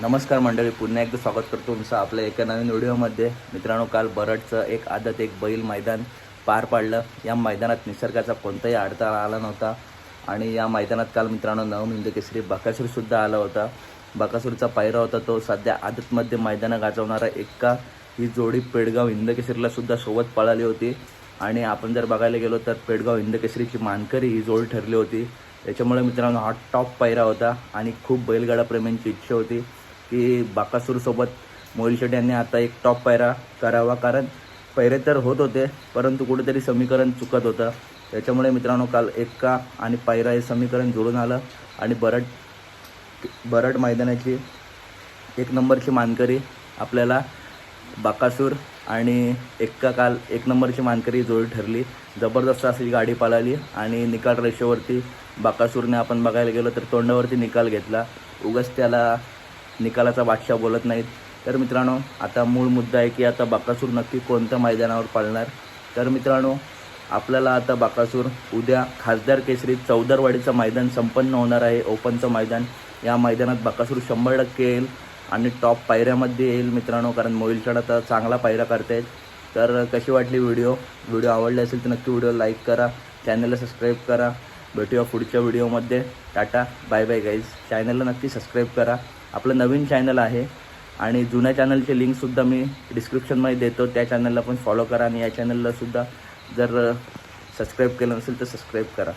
नमस्कार मंडळी पुन्हा एकदा स्वागत करतो तुमचं आपल्या एका नवीन व्हिडिओमध्ये. मित्रांनो काल बरडचं एक आदत एक बैल मैदान पार पाडलं. या मैदानात निसर्गाचा कोणताही अडथळा आला नव्हता. आणि या मैदानात काल मित्रांनो नवमिंद केसरी बकासूरसुद्धा आला होता. बकासूरचा पायरा होता तो. सध्या आदतमध्ये मैदानं गाजवणारा एक्का ही जोडी पेडगाव हिंदकेसरीला सुद्धा सोबत पळाली होती. आणि आपण जर बघायला गेलो तर पेडगाव हिंदकेसरीची मानकरी ही जोडी ठरली होती. त्याच्यामुळे मित्रांनो हा टॉप पायरा होता आणि खूप बैलगाडा प्रेमींची इच्छा होती. की बाकासूरसोबत मोहिल शेट यांनी आता एक टॉप पायरा करावा. कारण पैरे तर होत होते परंतु कुठेतरी समीकरण चुकत होतं. त्याच्यामुळे मित्रांनो काल एक्का आणि पायरा हे समीकरण जुळून आलं. आणि बरड बरड मैदानाची एक नंबरची मानकरी आपल्याला बाकासूर आणि एक्का काल एक नंबरची मानकरी जोडी ठरली. जबरदस्त अशी गाडी पळाली आणि निकाल रेषेवरती बाकासूरने आपण बघायला गेलो तर तोंडावरती निकाल घेतला. उगाच त्याला निकालाचा बादशाह बोलत नाहीत. तर मित्रांनो आता मूळ मुद्दा आहे की आता बाकासूर नक्की कोणत्या मैदानावर पाळणार? तर मित्रांनो आपल्याला आता बाकासूर उद्या खासदार केसरी चौदरवाडीचं मैदान संपन्न होणार आहे. ओपनचं मैदान. या मैदानात बाकासूर शंभर टक्के येईल आणि टॉप पायऱ्यामध्ये येईल मित्रांनो कारण मोईलचाड आता चांगला पायऱ्या करतायत तर कशी वाटली व्हिडिओ? व्हिडिओ आवडली असेल तर नक्की व्हिडिओ लाईक करा. चॅनलला सबस्क्राईब करा. भेटूया पुढच्या व्हिडिओमध्ये. टाटा बाय बाय गाईज चॅनलला नक्की सबस्क्राईब करा. आपलं नवीन चॅनल आहे आणि जुन्या चॅनलची लिंकसुद्धा मी डिस्क्रिप्शनमध्ये देतो. त्या चॅनलला पण फॉलो करा आणि या चॅनललासुद्धा जर सबस्क्राईब केलं नसेल तर सबस्क्राईब करा.